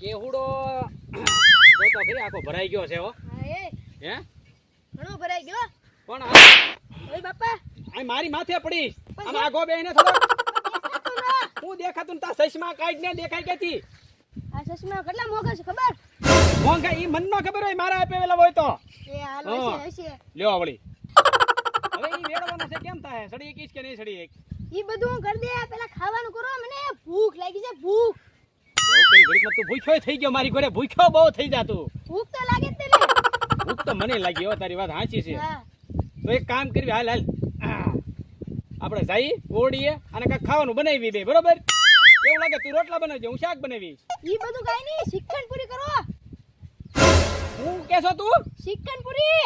કેહુડો જોતો ખરી આખો ભરાઈ ગયો છે હો. હે ઘણો ભરાઈ ગયો. પણ ઓય બાપા. આ મારી માથે પડી. આમ આગો બેહીને થોડો. હું દેખાતું તાર સસમા કાઢ ને દેખાય ક્યાંથી આ ચશ્મા કેટલા મોંઘા છે ખબર? મોંઘા ઈ મન નો ખબર હોય મારા આપેલા હોય તો. એ હાલ. હશે હશે. લ્યો વળી હવે ઈ વેડવાનો છે કેમ થાય? સડી એકીશ કે નહીં સડી એક ઈ બધું કરી દે પેલા ખાવાનું કરો મને ભૂખ લાગી છે ભૂખ. બહુ કરી ઘડીકમાં તું ભૂખ્યો થઈ ગયો મારી ઘરે. ભૂખ્યો બહુ થઈ જા તું ભૂખ તો લાગે તે ભૂખ તો મને લાગી હો તારી વાત સાચી છે. તો એક કામ કરવી હાલ હાલ. આપણે જઈ ઓડીએ અને કાંઈક ખાવાનું બનાવી બે બરોબર? એવું લાગે તું રોટલા બનાવજે હું શાક બનાવી ઈ બધું કાઈ નહીં શિક્ષણ પૂરી કરો. હું કે છો તું? શિક્ષણ પૂરી.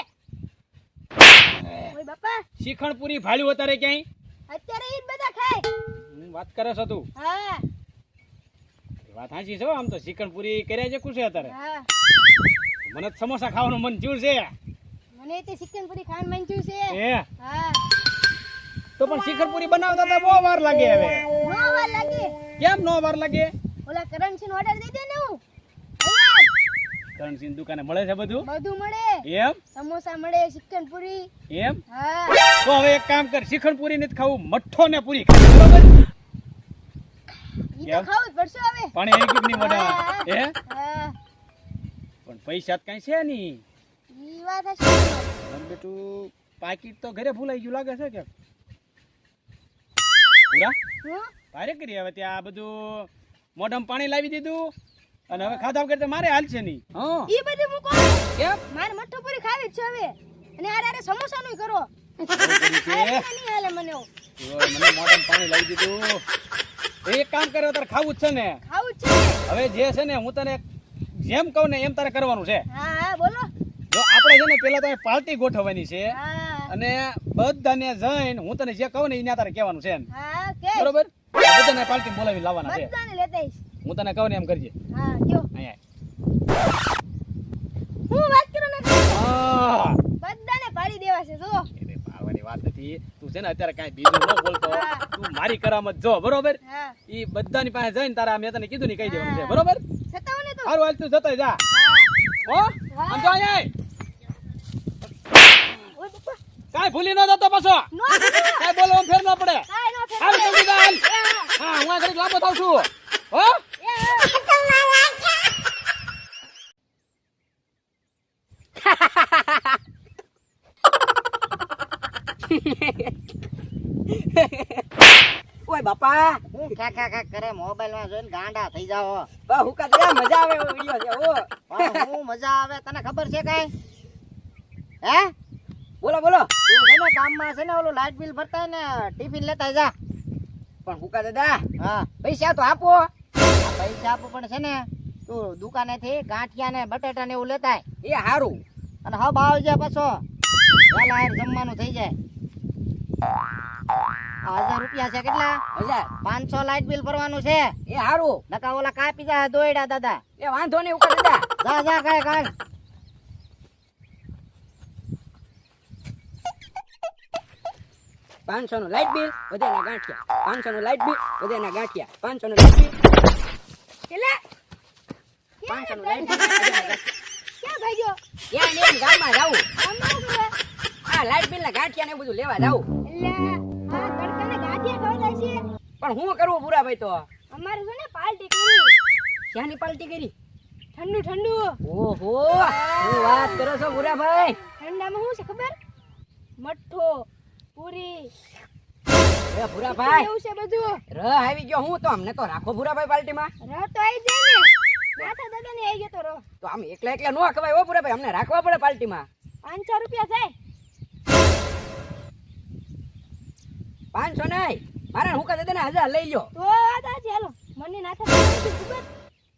ઓય બાપા. શિક્ષણ પૂરી ભાળ્યું અત્યારે ક્યાંય? અત્યારે ઈ બધા ખાય. હું વાત કરે છો તું. હા. વાત સાચી છો આમ તો ચિકન પૂરી કર્યા છે ખુશ અત્યારે. મને સમોસા ખાવાનું મન થયું છે. મને તે ચિકન પૂરી ખાવાનું મન થયું છે. હે? હા. તો પણ શિખર પૂરી બનાવતા તો બહુ વાર લાગે હવે. નો વાર લાગે. કેમ નો વાર લાગે? ઓલા કરણસિંહ ઓર્ડર દઈ દે ને હું. કરણસિંહ દુકાને મળે છે બધું? બધું મળે. એમ? સમોસા મળે શિક્ષણ પૂરી. એમ? હા. તો હવે એક કામ કર શિખણ પૂરી નથી ખાવું મઠ્ઠો ને પૂરી ખાવી બરોબર ઈ તો કેમ? ખાવું જ પડશે હવે પાણી આવી ગયું નહીં મોઢામાં. હે પણ પૈસા તો કઈ છે નહીં. ઈ વાત હશે પણ બેટું પાકીટ તો ઘરે ભૂલાઈ ગયું લાગે છે કે? પૂરા ભારે કરી હવે ત્યાં આ બધું મોઢામાં પાણી લાવી દીધું. અને હવે ખાધા વગર મારે હાલશે નહીં. હા? ઈ બધું કેમ? મારે મઠ્ઠો પૂરી ખાવી છે હવે. અને આરે આરે સમોસા નું કરો. મને મોઢામાં પાણી લાવી દીધું. એક કામ કરે તારે ખાવું જ છે ને. ખાવું છે હવે જે છે ને હું તને જેમ કહું ને એમ તારે કરવાનું છે. હા હા બોલો. જો આપણે છે ને પેલા તો અહીં પાર્ટી ગોઠવવાની છે અને બધાને જઈને હું તને જે કહું ને એને તારે કહેવાનું છે ને. હા કે. બરોબર? બધાને પાર્ટી બોલાવી લાવવાના છે. હું તને કહું ને એમ કરજે. હા કયો? તું છે ને અત્યારે કાંઈ બીજું ન બોલતો. તું મારી કરામત જો બરોબર? ઈ બધાની પાસે જઈને તારા મેં તને કીધું ને કહી દેવાનું છે બરોબર? સારું હાલ તું જતો જા. હા. આમ તો અહીંયા કાંઈ ભૂલી ન જતો પાછો. નો ભૂલો. ફેર ન પડે. કાંઈ હાલ હા. હા. લાંબો થાવ છું. હો? ઓય બાપા. હું ખા ખા ખા કરે? મોબાઈલમાં જોઈને ગાંડા થઈ જાવ બા હુકા દે મજા આવે એવો વિડિયો છે ઓ હું મજા આવે. તને ખબર છે કઈ? હે? બોલો બોલો. તું છે ને ગામમાં છે ને ઓલું લાઈટ બિલ ભરતા ને ટિફિન લેતા જા. પણ હુકા દાદા? હા. પૈસા તો આપો. પૈસા આપો પણ છે ને તું દુકાને થી ગાંઠિયા ને બટેટા ને એવું લેતા એ હારું. અને હબ આવજે પાછો. વેલા જમવાનું થઈ જાય. હજાર રૂપિયા છે કેટલા? હજાર. પાંચસો લાઇટ બિલ ભરવાનું છે. એ સારું નકા ઓલા કાપી જાય દોયડા દાદા. એ વાંધો નહીં ઉપર દાદા જા જા કાય કાય પાંચસો નું લાઇટ બિલ વધેના ગાંઠિયા. પાંચસો નું લાઇટ બિલ વધેના ગાંઠિયા. પાંચસો નું લાઇટ બિલ કેટલા? પાંચસો નું લાઇટ બિલ. ક્યાં ભાઈ ગયો? ક્યાં ગામમાં જાવું? આ લાઇટ બિલ ના ગાંઠિયા ને બધું લેવા જાવું પણ હું કરવું પૂરા ભાઈ તો? અમારે છે ને પાર્ટી કરી. શાની પાર્ટી કરી? ઠંડુ ઠંડુ. ઓહો શું વાત કરો છો પૂરા ભાઈ? ઠંડામાં શું છે ખબર? મઠ્ઠો પૂરી. એ પૂરા ભાઈ એવું છે બધું. ર આવી ગયો હું તો અમને તો રાખો ભૂરાભાઈ પાર્ટીમાં રહ તો આવી જાય ને. માથા દાદા ને આવી ગયો તો રહ. તો આમ એકલા એકલા નો ખવાય પૂરા ભાઈ અમને રાખવા પડે પાર્ટીમાં પાંચસો રૂપિયા થાય. પાંચસો નહીં. મારા હુકા તને હજાર લઈ લ્યો. તો આ ચાલો મને નાથા દાદા ને ખબર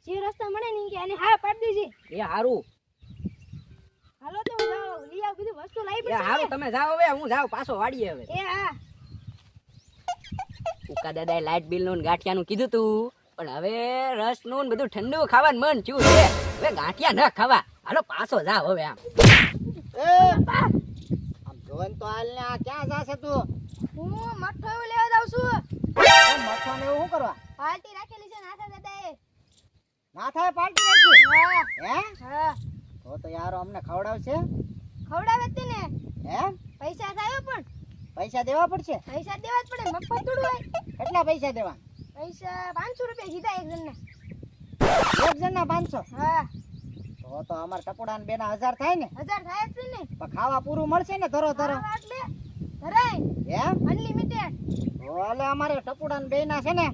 જે રસ્તા મળે ને કે એને હા પાડી દેજે. એ હારું. હાલો તો હું જાઉં લઈ આવ બધી વસ્તુ લાવી એ હારું તમે જાઓ હવે હું જાઉં પાછો વાડીએ હવે. એ હા. ઉકા દાદાએ લાઇટ બિલનું ગાંઠિયાનું કીધું તું. પણ હવે રસનું બધું ઠંડુ ખાવાનું મન થયું છે. હવે ગાંઠિયા ન ખાવા. હાલો પાછો જાવ હવે આમ. એ આમ જોઈને તો હાલ ને આ ક્યાં જાશે તું? દેવા પડશે? પૈસા દેવા જ પડે મફત થોડું હોય. કેટલા પૈસા દેવા? પૈસા પાંચસો રૂપિયા કીધા એક જણને. એક જણના પાંચસો? હા. તો તો અમાર ટપુડા ને બેના હજાર થાય ને. હજાર થાય જ ને. પણ ખાવા પૂરું મળશે ને ધરો ધરો? એટલે ધરાય. એમ? અનલિમિટેડ ઓલે અમારે ટપુડા ને બેના છે ને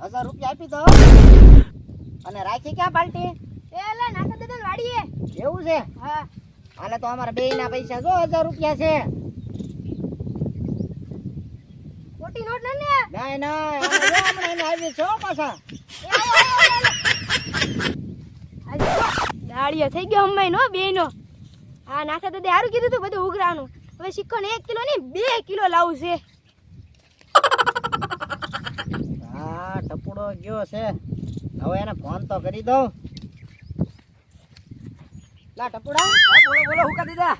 હજાર રૂપિયા આપી દો. અને રાખી ક્યાં પાલટી પેલા નાખા દાદા વાડીએ. એવું છે? હા. હાલે તો અમારા બેના પૈસા જો હજાર રૂપિયા છે. મોટી નોટ ને ને ના ના હમણાં એને આવી છો પાછા. દાડિયો થઈ ગયો અમ્માઈ નો બે નો હા નાખા દાદા સારું કીધું તું બધું ઉઘરાનું હવે સિક્કો ને એક કિલો નહીં બે કિલો લાવું છે. હા ટપુડો ગયો છે. હવે એને ફોન તો કરી દઉં. લા ટપુડા. હા બોલો બોલો હુકા દીધા.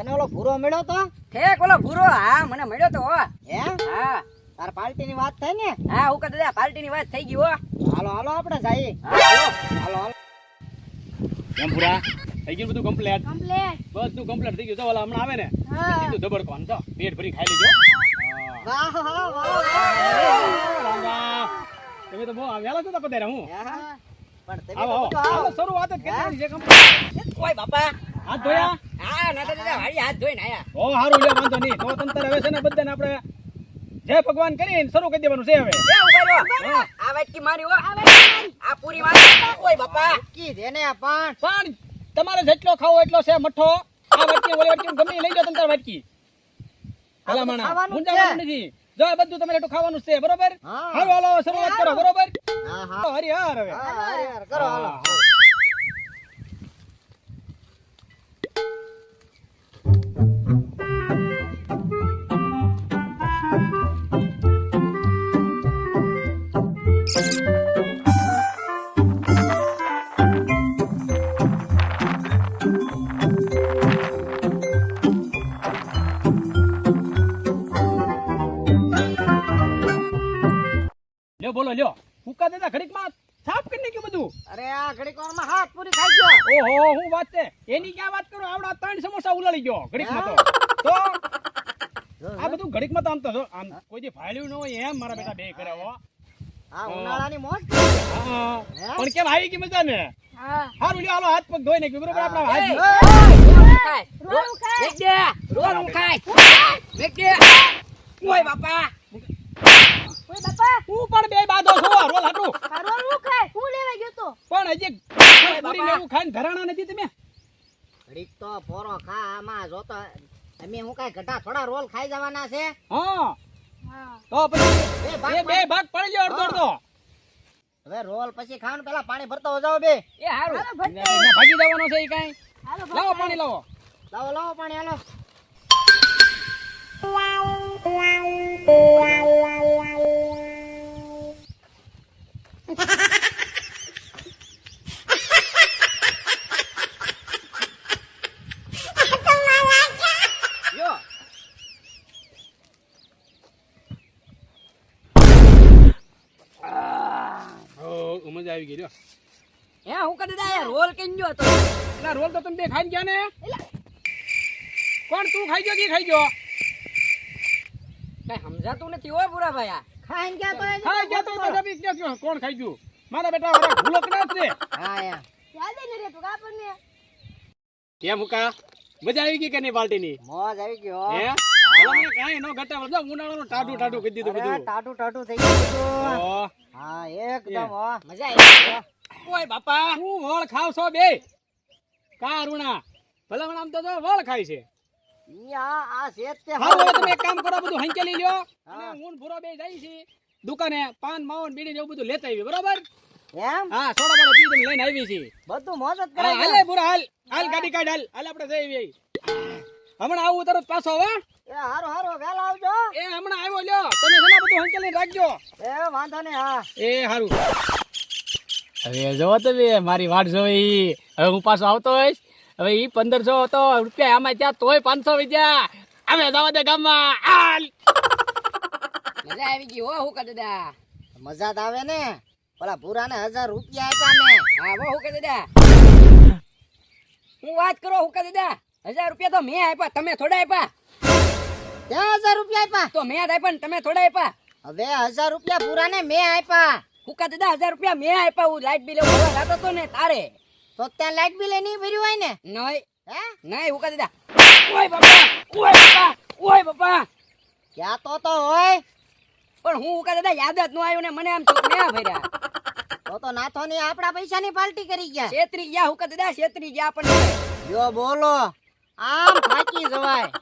તને ઓલો ભૂરો મળ્યો તો? ઠેક ઓલો ભૂરો. હા મને મળ્યો તો હે. હા? તાર પાર્ટી ની વાત થઈ ને? હા હું દાદા પાર્ટી ની વાત થઈ ગઈ હો. હાલો હાલો આપણે જઈએ. હાલો. હાલો હાલો. એમ પૂરા થઈ ગયું બધું કમ્પ્લીટ કમ્પ્લીટ બધું કમ્પ્લીટ થઈ ગયું. તો ઓલા હમણાં આવે ને હા. સીધું દબડકો આમ તો પેટ ભરી ખાઈ લેજો. વાહ વાહ વાહ રામ રામ. તમે તો બહુ વહેલા જતા પધાર્યા હું. પણ તમે તો શરૂઆત જ કરી છે કમ્પ્લીટ ઓય બાપા? હાથ ધોયા? હા નાતા દાદા વાળી હાથ ધોઈને આયા. ઓ હારું લે વાંધો નહીં. તો તંતર હવે છે ને બધાને આપણે જય ભગવાન કરીને શરૂ કરી દેવાનું છે હવે. એ ઊભા રહો. આ વાટકી મારી હો. આ પૂરી મારી. ઓય બાપા. કી દેને આ પણ પણ તમારે જેટલો ખાવો એટલો છે મઠો. આ વાટકી ઓલી વાટકી ગમે લઈ જાઓ તંતર વાટકી. ભલા માણા મૂંઝાવાનું નથી. જો બધું તમારે એટલું ખાવાનું છે બરોબર? હાલો હાલો શરૂઆત કરો બરોબર? હા હા. હરી હાર હવે. હા હરી હર કરો હાલો. હા. લ્યો. ફૂકા દેતા ઘડીકમાં સાફ કરી નાખ્યું બધું. અરે આ ઘડીક વારમાં હાથ પૂરી ખાઈ ગયો. ઓહો હું વાત છે. એની ક્યાં વાત કરો? આવડા ત્રણ સમોસા ઉલાળી ગયો ઘડીકમાં તો. આ બધું ઘડીકમાં તો આમ તો જો, આમ કોઈ દી ફાળ્યું ન હોય એમ મારા બેટા બે કરે હો. આ ઉનાળાની મોજ? પણ કેમ આવી ગઈ મજા ને હારું લ્યો હાલો હાથ પગ ધોઈ નાખ્યું. બરોબર આપણા હાથ રોલ ખાય. રોલ ખાય. રોલ ખાય. ઓય બાપા. હું પણ બે બાદો છો રોલ હાટું. આ હું ખાય? હું લેવા ગયો તો? પણ હજી પૂરી લેવું ખાઈને ધરાણા નથી તમે? ઘડીક તો પોરો ખા આમાં જોતો અમે હું કાંઈ ઘટા થોડા રોલ ખાઈ જવાના છે? હા. હા. તો પછી બે ભાગ બે બે ભાગ પડી ગયો અડધો અડધો. હવે રોલ પછી ખાવાનું પેલા પાણી ભરતો હો બે. એ હારું. ભાગી જવાનો છે એ કાંઈ. લાવો પાણી લાવો. લાવો લાવો પાણી હાલો. મજા આવી ગઈ લ્યો હે હું કદી દાયા રોલ કેમ ગયો તો એટલે રોલ તો તમે બે ખાઈ ગયા ને? કોણ તું ખાઈ ગયો કે ખાઈ ગયો? કઈ સમજાતું નથી હો પૂરા ભાઈ ખાઈ ગયા તો ખાઈ ગયા તો બધા બી ક્યાં કોણ ખાઈ ગયું? મારા બેટા ઓરા ભૂલો કડા છે. હા યાર યાદ જ રે રહેતું કાપડ ને કેમ હુકા? મજા આવી ગઈ કે નહીં પાર્ટી ની મોજ આવી ગયો હે? મને કાંઈ નો ઘટા વળતા ઉનાળાનું ટાઢું ટાઢું કરી દીધું બધું. ટાટું ટાટું થઈ ગયું હા. એકદમ હો મજા આવી ઓય બાપા હું વળ ખાવ છો બે? કા રૂણા ભલા મને આમ તો વળ ખાય છે. ઈ આ આ તે હાલો તમે એક કામ કરો બધું હંકેલી લ્યો. અને હું ભૂરો બે જાય છે. દુકાને પાન માવન બીડી ને એવું બધું લેતા આવી બરોબર? એમ? હા પી તમે લઈને આવી છીએ બધું મોજ જ હાલે પૂરા હાલ. હાલ ગાડી કાઢ હાલ. હાલ આપણે જઈ આવી હમણાં આવું તરત પાછો હવે? એ હારો હારો વેલા આવજો. એ હમણાં આવ્યો લ્યો. તમે છે બધું હંકેલી રાખજો. એ વાંધો નહીં હા. એ હારું. હવે જોવો તમે મારી વાટ જોઈ. હવે હું પાછો આવતો હોઈશ. હવે ઈ પંદરસો હતો રૂપિયા આમાં ત્યાં તોય પાંચસો વિદ્યા અમે જવા દે ગામમાં. હાલ. મજા આવી ગઈ હો હું કરી દીધા મજા તો આવે ને ઓલા ભૂરાને હજાર રૂપિયા આપ્યા ને. હા હું હુકા દાદા. હું વાત કરો હુકા દાદા. હજાર રૂપિયા તો મેં આપ્યા તમે થોડા આપ્યા. ત્યાં હજાર રૂપિયા આપ્યા? તો મેં જ આપ્યા ને તમે થોડા આપ્યા. હવે હજાર રૂપિયા ભૂરાને મેં આપ્યા. કુકા દાદા હજાર રૂપિયા મેં આપ્યા હું લાઈટ બિલ ભરવા જતો ને તારે. તો ત્યાં લાઈટ બિલ નહીં ભર્યું હોય ને? નહીં. હે? નહીં હુકા દાદા ઓય બાપા ઓય બાપા ઓય બાપા. ક્યાં તો તો હોય. પણ હું હુકા દાદા યાદ જ ન આવ્યું ને મને આમ ચૂકન્યા ભર્યા. તો તો નાથો ની પૈસા ની પાલટી કરી ગયા. છેતરી ગયા હુકા દાદા છેતરી ગયા આપણને જો બોલો. આમ થાકી જવાય.